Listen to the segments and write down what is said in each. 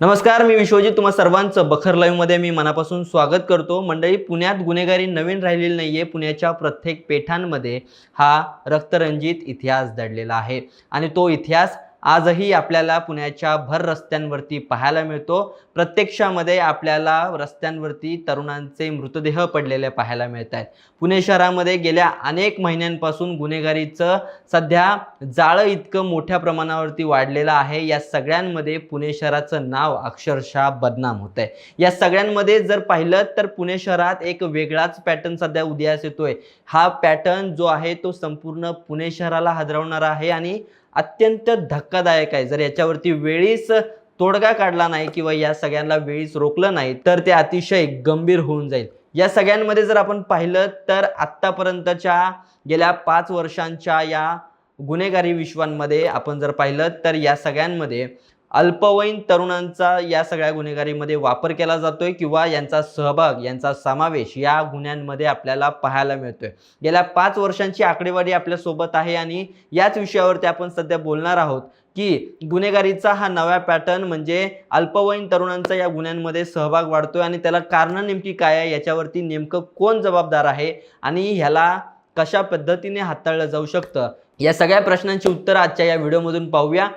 नमस्कार मी विश्वजित. तुम्हा सर्वांचं बखर लाईव्हमध्ये मी मनापासून स्वागत करतो. मंडळी पुण्यात गुन्हेगारी नवीन राहिलेली नाही आहे पुण्याच्या प्रत्येक पेठांमध्ये हा रक्तरंजित इतिहास दडलेला आहे. आणि तो इतिहास आजही आपल्याला पुण्याच्या भर रस्त्यांवरती पाहायला मिळतो. प्रत्यक्षामध्ये आपल्याला रस्त्यांवरती तरुणांचे मृतदेह पडलेले पाहायला मिळत आहेत. पुणे शहरामध्ये गेल्या अनेक महिन्यांपासून गुन्हेगारीचं सध्या जाळं इतकं मोठ्या प्रमाणावरती वाढलेलं आहे. या सगळ्यांमध्ये पुणे शहराचं नाव अक्षरशः बदनाम होत आहे या सगळ्यांमध्ये जर पाहिलं तर पुणे शहरात एक वेगळाच पॅटर्न सध्या उदयास येतोय. हा पॅटर्न जो आहे तो संपूर्ण पुणे शहराला हादरवणारा आहे आणि अत्यंत धक्कादायक आहे. जर याच्यावरती वेळीच तोडगा काढला नाही किंवा या सगळ्यांना वेळीच रोखलं नाही तर ते अतिशय गंभीर होऊन जाईल. या सगळ्यांमध्ये जर आपण पाहिलं तर आत्तापर्यंतच्या गेल्या पाच वर्षांच्या या गुन्हेगारी विश्वांमध्ये आपण जर पाहिलं तर या सगळ्यांमध्ये अल्पवयीन तरुणांचा या सगळ्या गुन्हेगारीमध्ये वापर केला जातोय किंवा यांचा सहभाग यांचा समावेश या गुन्ह्यांमध्ये आपल्याला पाहायला मिळतोय. गेल्या पाच वर्षांची आकडेवारी आपल्यासोबत आहे आणि याच विषयावरती आपण सध्या बोलणार आहोत की गुन्हेगारीचा हा नवा पॅटर्न म्हणजे अल्पवयीन तरुणांचा या गुन्ह्यांमध्ये सहभाग वाढतोय आणि त्याला कारणं नेमकी काय आहे याच्यावरती नेमकं कोण जबाबदार आहे आणि ह्याला कशा पद्धतीने हाताळलं जाऊ शकतं? या सगळ्या प्रश्नांची उत्तरं आजच्या या व्हिडिओमधून पाहूया.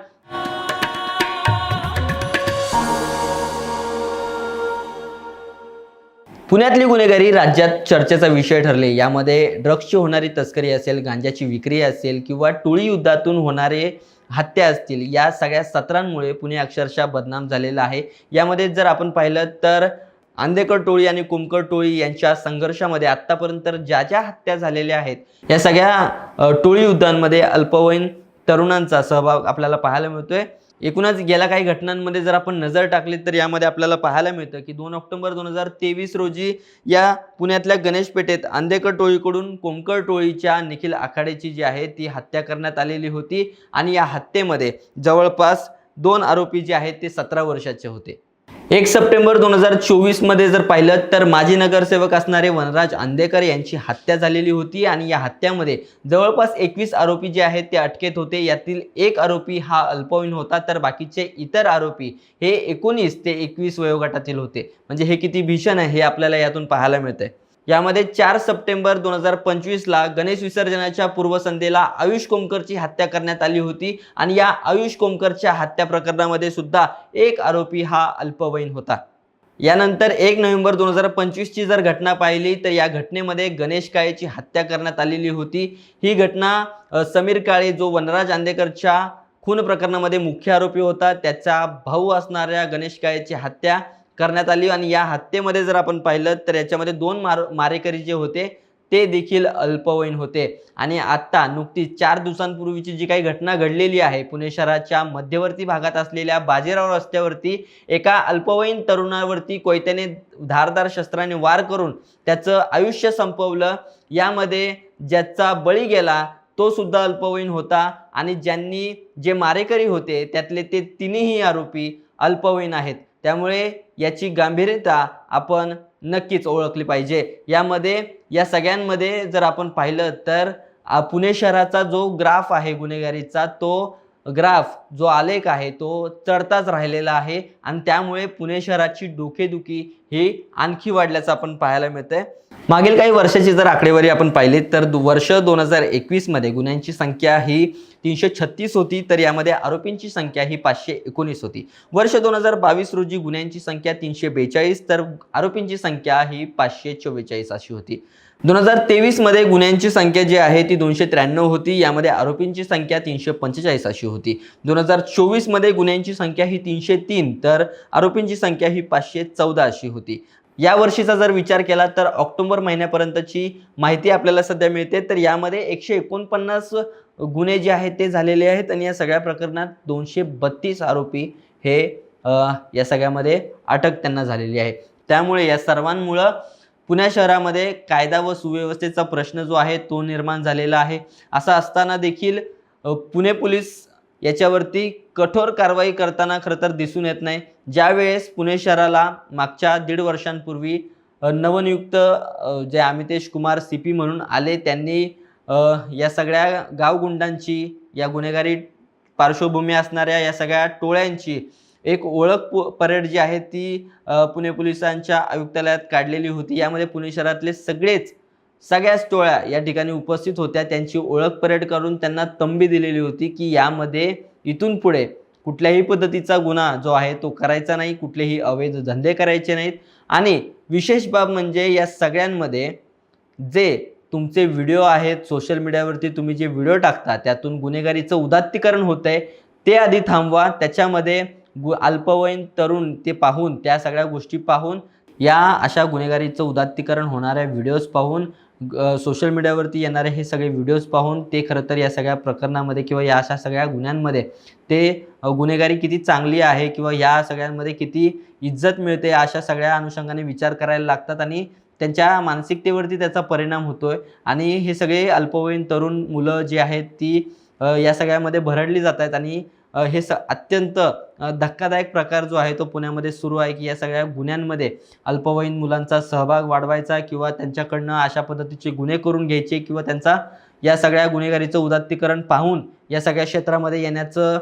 पुण्यातली गुन्हेगारी राज्यात चर्चेचा विषय ठरले. यामध्ये ड्रग्सची होणारी तस्करी असेल गांजाची विक्री असेल किंवा टोळी युद्धातून होणारे हत्या असतील या सगळ्या सत्रांमुळे पुणे अक्षरशः बदनाम झालेलं आहे. यामध्ये जर आपण पाहिलं तर आंदेकर टोळी आणि कुमकर टोळी यांच्या संघर्षामध्ये आत्तापर्यंत ज्या ज्या हत्या झालेल्या आहेत या सगळ्या टोळी युद्धांमध्ये अल्पवयीन तरुणांचा सहभाग आपल्याला पाहायला मिळतोय. एकूणच गेल्या काही घटनांमध्ये जर आपण नजर टाकली तर यामध्ये आपल्याला पाहायला मिळतं की दोन ऑक्टोबर दोन हजार तेवीस रोजी या पुण्यातल्या गणेशपेठेत आंदेकर टोळीकडून कोमकर टोळीच्या निखिल आखाडेची जी आहे ती हत्या करण्यात आलेली होती. आणि या हत्येमध्ये जवळपास दोन आरोपी जे आहेत ते सतरा वर्षाचे होते. एक सप्टेंबर दोन हजार चोवीसमध्ये जर पाहिलं तर माजी नगरसेवक असणारे वनराज आंदेकर यांची हत्या झालेली होती आणि या हत्यामध्ये जवळपास एकवीस आरोपी जे आहेत ते अटकेत होते. यातील एक आरोपी हा अल्पवयीन होता तर बाकीचे इतर आरोपी हे एकोणीस ते एकवीस वयोगटातील होते. म्हणजे हे किती भीषण आहे हे आपल्याला यातून पाहायला मिळतंय. यामध्ये चार सप्टेंबर दोन हजार पंचवीसला गणेश विसर्जनाच्या पूर्वसंध्येला आयुष कोमकरची हत्या करण्यात आली होती आणि या आयुष कोमकरच्या हत्या प्रकरणामध्ये सुद्धा एक आरोपी हा अल्पवयीन होता. यानंतर एक नोव्हेंबर दोन हजार पंचवीसची जर घटना पाहिली तर या घटनेमध्ये गणेश काळेची हत्या करण्यात आलेली होती. ही घटना समीर काळे जो वनराज आंदेकरच्या खून प्रकरणामध्ये मुख्य आरोपी होता त्याचा भाऊ असणाऱ्या गणेश काळेची हत्या करण्यात आली. आणि या हत्येमध्ये जर आपण पाहिलं तर याच्यामध्ये दोन मार मारेकरी जे होते ते देखील अल्पवयीन होते. आणि आत्ता नुकतीच चार दिवसांपूर्वीची जी काही घटना घडलेली आहे पुणे शहराच्या मध्यवर्ती भागात असलेल्या बाजीराव रस्त्यावरती एका अल्पवयीन तरुणावरती कोयत्याने धारदार शस्त्राने वार करून त्याचं आयुष्य संपवलं. यामध्ये ज्याचा बळी गेला तो सुद्धा अल्पवयीन होता. आणि ज्यांनी जे मारेकरी होते त्यातले ते तिन्हीही आरोपी अल्पवयीन आहेत. त्यामुळे याची गांभीर्यता आपण नक्कीच ओळखली पाहिजे. यामध्ये या सगळ्यांमध्ये जर आपण पाहिलं तर पुणे शहराचा जो ग्राफ आहे गुन्हेगारीचा तो ग्राफ जो आलेख आहे तो चढताच राहिलेला आहे आणि त्यामुळे पुणे शहराची डोकेदुखी ही आणखी वाढल्याचं आपण पाहायला मिळतंय. मागील काही वर्षाची जर आकडेवारी आपण पाहिली तर वर्ष दोन हजार एकवीसमध्ये गुन्ह्यांची संख्या ही तीनशे छत्तीस होती तर यामध्ये आरोपींची संख्या ही पाचशे एकोणीस होती. वर्ष दोन हजार बावीस रोजी गुन्ह्यांची संख्या तीनशे बेचाळीस तर आरोपींची संख्या ही पाचशे चव्वेचाळीस अशी होती. दोन हजार तेवीसमध्ये गुन्ह्यांची संख्या जी आहे ती दोनशे त्र्याण्णव होती. यामध्ये आरोपींची संख्या तीनशे पंचेचाळीस अशी होती. दोन हजार चोवीसमध्ये गुन्ह्यांची संख्या ही तीनशे तीन तर आरोपींची संख्या ही पाचशे चौदा अशी होती. या वर्षीचा जर विचार केला तर ऑक्टोबर महिन्यापर्यंतची माहिती आपल्याला सध्या मिळते. तर यामध्ये एकशे एकोणपन्नास गुन्हे जे आहेत ते झालेले आहेत आणि या सगळ्या प्रकरणात दोनशे बत्तीस आरोपी हे या सगळ्यामध्ये अटक त्यांना झालेली आहे. त्यामुळे या सर्वांमुळं पुणे शहरामध्ये कायदा व सुव्यवस्थेचा प्रश्न जो आहे तो निर्माण झालेला आहे. असा असताना देखील पुणे पोलीस याच्यावरती कठोर कारवाई करताना खरं तर दिसून येत नाही. ज्यावेळेस पुणे शहराला मागच्या दीड वर्षांपूर्वी नवनियुक्त जे अमितेश कुमार सी पी म्हणून आले त्यांनी या सगळ्या गावगुंडांची या गुन्हेगारी पार्श्वभूमी असणाऱ्या या सगळ्या टोळ्यांची एक ओळख परेड जी आहे ती पुणे पोलिसांच्या आयुक्तालयात काढलेली होती. यामध्ये पुणे शहरातले सगळेच सगळ्याच टोळ्या या ठिकाणी उपस्थित होत्या. त्यांची ओळख परेड करून त्यांना तंबी दिलेली होती की यामध्ये इथून पुढे कुठल्याही पद्धतीचा गुन्हा जो आहे तो करायचा नाही कुठलेही अवैध धंदे करायचे नाहीत. आणि विशेष बाब म्हणजे या सगळ्यांमध्ये जे तुमचे व्हिडिओ आहेत सोशल मीडियावरती तुम्ही जे व्हिडिओ टाकता त्यातून गुन्हेगारीचं उदात्तीकरण होत आहे ते आधी थांबवा. त्याच्यामध्ये गु अल्पवयीन तरुण ते पाहून त्या सगळ्या गोष्टी पाहून या अशा गुन्हेगारीचं उदात्तीकरण होणाऱ्या व्हिडिओज पाहून सोशल मीडियावरती येणारे हे सगळे व्हिडिओज पाहून ते खरं तर या सगळ्या प्रकरणामध्ये किंवा या अशा सगळ्या गुन्ह्यांमध्ये ते गुन्हेगारी किती चांगली आहे किंवा या सगळ्यांमध्ये किती इज्जत मिळते अशा सगळ्या अनुषंगाने विचार करायला लागतात आणि त्यांच्या मानसिकतेवरती त्याचा परिणाम होतोय. आणि हे सगळे अल्पवयीन तरुण मुलं जी आहेत ती या सगळ्यामध्ये भरडली जात आहेत आणि हे स अत्यंत धक्कादायक प्रकार जो आहे तो पुण्यामध्ये सुरू आहे की या सगळ्या गुन्ह्यांमध्ये अल्पवयीन मुलांचा सहभाग वाढवायचा किंवा त्यांच्याकडनं अशा पद्धतीचे गुन्हे करून घ्यायचे किंवा त्यांचा या सगळ्या गुन्हेगारीचं उदात्तीकरण पाहून या सगळ्या क्षेत्रामध्ये येण्याचं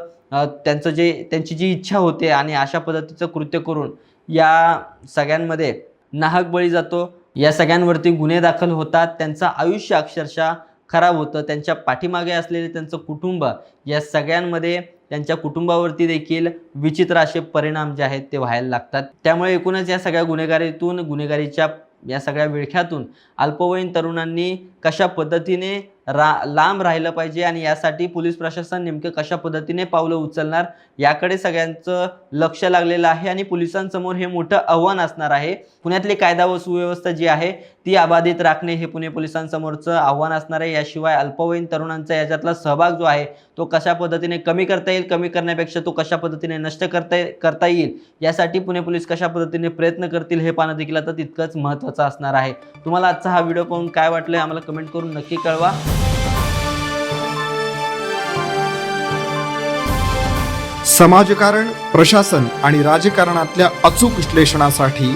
त्यांचं जे त्यांची जी इच्छा होते आणि अशा पद्धतीचं कृत्य करून या सगळ्यांमध्ये नाहक बळी जातो. या सगळ्यांवरती गुन्हे दाखल होतात. त्यांचं आयुष्य अक्षरशः खराब होतं. त्यांच्या पाठीमागे असलेले त्यांचं कुटुंब या सगळ्यांमध्ये त्यांच्या कुटुंबावरती देखील विचित्र असे परिणाम जे आहेत ते व्हायला लागतात. त्यामुळे एकूणच या सगळ्या गुन्हेगारीतून गुन्हेगारीच्या या सगळ्या विळख्यातून अल्पवयीन तरुणांनी कशा पद्धतीने रा लांब राहिलं पाहिजे आणि यासाठी पोलीस प्रशासन नेमकं कशा पद्धतीने पावलं उचलणार याकडे सगळ्यांचं लक्ष लागलेलं आहे आणि पोलिसांसमोर हे मोठं आव्हान असणार आहे. पुण्यातली कायदा व सुव्यवस्था जी आहे ती अबाधित राखणे हे पुणे पोलिसांसमोरचं आव्हान असणार आहे. याशिवाय अल्पवयीन तरुणांचा याच्यातला सहभाग जो आहे तो कशा पद्धतीने कमी करता येईल कमी करण्यापेक्षा तो कशा पद्धतीने नष्ट करता करता येईल यासाठी पुणे पोलीस कशा पद्धतीने प्रयत्न करतील हे पाहणं देखील आता तितकंच महत्त्वाचं असणार आहे. तुम्हाला आजचा हा व्हिडिओ पाहून काय वाटलं आम्हाला कमेंट करून नक्की कळवा. समाजकारण प्रशासन आणि राजकारणातल्या अचूक विश्लेषणासाठी